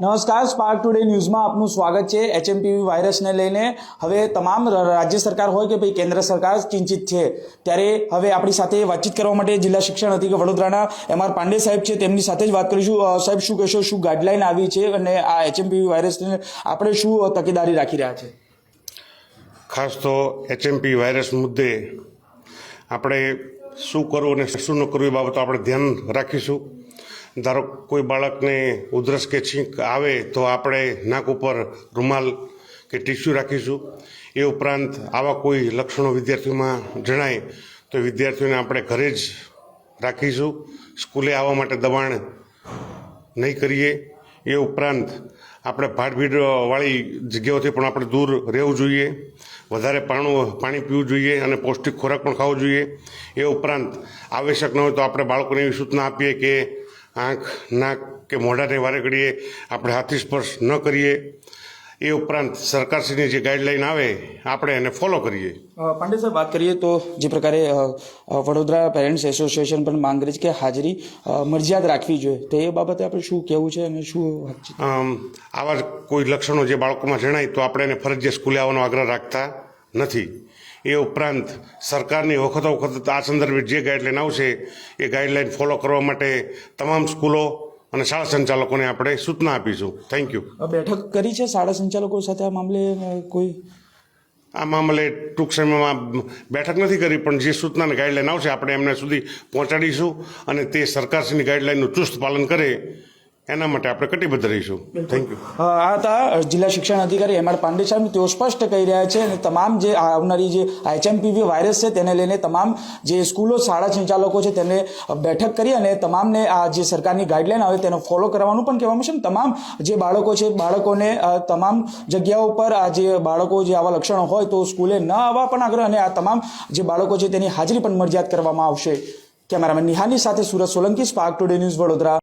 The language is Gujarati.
નમસ્કાર સ્પાર્ક ટુડે ન્યૂઝમાં આપનું સ્વાગત છે. એચએમપીવી વાયરસને લઈને હવે તમામ રાજ્ય સરકાર હોય કે ભાઈ કેન્દ્ર સરકાર ચિંતિત છે, ત્યારે હવે આપણી સાથે વાતચીત કરવા માટે જિલ્લા શિક્ષણ અધિકારી વડોદરાના એમ આર પાંડે સાહેબ છે. તેમની સાથે જ વાત કરીશું. સાહેબ, શું કહેશો? શું ગાઈડલાઈન આવી છે? અને આ એચએમપીવી વાયરસને આપણે શું તકેદારી રાખી રહ્યા છે? ખાસ તો એચએમપી વાયરસ મુદ્દે આપણે શું કરવું અને શું ન કરવું એ બાબતો આપણે ધ્યાન રાખીશું. ધારો કોઈ બાળકને ઉધરસ કે છીંક આવે તો આપણે નાક ઉપર રૂમાલ કે ટીસ્યુ રાખીશું. એ ઉપરાંત આવા કોઈ લક્ષણો વિદ્યાર્થીઓમાં જણાય તો વિદ્યાર્થીઓને આપણે ઘરે જ રાખીશું. સ્કૂલે આવવા માટે દબાણ નહીં કરીએ. એ ઉપરાંત આપણે ભાડભીડ વાળી જગ્યાઓથી પણ આપણે દૂર રહેવું જોઈએ. વધારે પાણું, પાણી પીવું જોઈએ અને પૌષ્ટિક ખોરાક પણ ખાવો જોઈએ. એ ઉપરાંત, આવશ્યક ન હોય તો આપણે બાળકોને એવી સૂચના આપીએ કે આંખ નાક કે મોઢાને વારે ઘડીએ આપણે હાથી સ્પર્શ ન કરીએ એ ઉપરાંત સરકારશ્રીની જે ગાઈડલાઈન આવે આપણે એને ફોલો કરીએ. પાંડે સાહેબ વાત કરીએ તો જે પ્રકારે વડોદરા પેરેન્ટ્સ એસોસિએશન પણ માંગ કરી છે કે હાજરી અ, મરજિયાત રાખવી જોઈએ. તો એ બાબતે આપણે શું કહેવું છે અને શું આવા કોઈ લક્ષણો જે બાળકોમાં જણાય તો આપણે એને ફરજિયાત સ્કૂલે આવવાનો આગ્રહ રાખતા નથી. એ ઉપરાંત સરકારની વખતો વખત આ સંદર્ભે જે ગાઈડલાઈન આવશે એ ગાઈડલાઈન ફોલો કરવા માટે તમામ સ્કૂલો અને શાળા સંચાલકોને આપણે સૂચના આપીશું. થેન્ક યુ બેઠક કરી છે શાળા સંચાલકો સાથે આ મામલે કોઈ? આ મામલે ટૂંક સમયમાં બેઠક નથી કરી પણ જે સૂચના અને ગાઈડલાઈન આવશે આપણે એમને સુધી પહોંચાડીશું અને તે સરકારશ્રીની ગાઈડલાઈનનું ચુસ્ત પાલન કરે એના માટે આપણે કટિબદ્ધ રહીશું. થેન્ક યુ આ હતા જિલ્લા શિક્ષણ અધિકારી એમ આર પાંડે સાહેબ તેઓ સ્પષ્ટ કહી રહ્યા છે અને તમામ જે આવનારી જે એચએમપીવી વાયરસ છે તેને લઈને તમામ જે સ્કૂલો શાળા સંચાલકો છે તેને બેઠક કરી અને તમામને આ જે સરકારની ગાઈડલાઈન આવે તેને ફોલો કરવાનું પણ કહેવામાં છે તમામ જે બાળકો છે બાળકોને તમામ જગ્યાઓ પર આ જે બાળકો જે આવા લક્ષણો હોય તો સ્કૂલે ન આવવા પણ આગ્રહ અને આ તમામ જે બાળકો છે તેની હાજરી પણ મરજિયાત કરવામાં આવશે. કેમેરામેન નિહાની સાથે Surat Solanki spark today news Vadodara.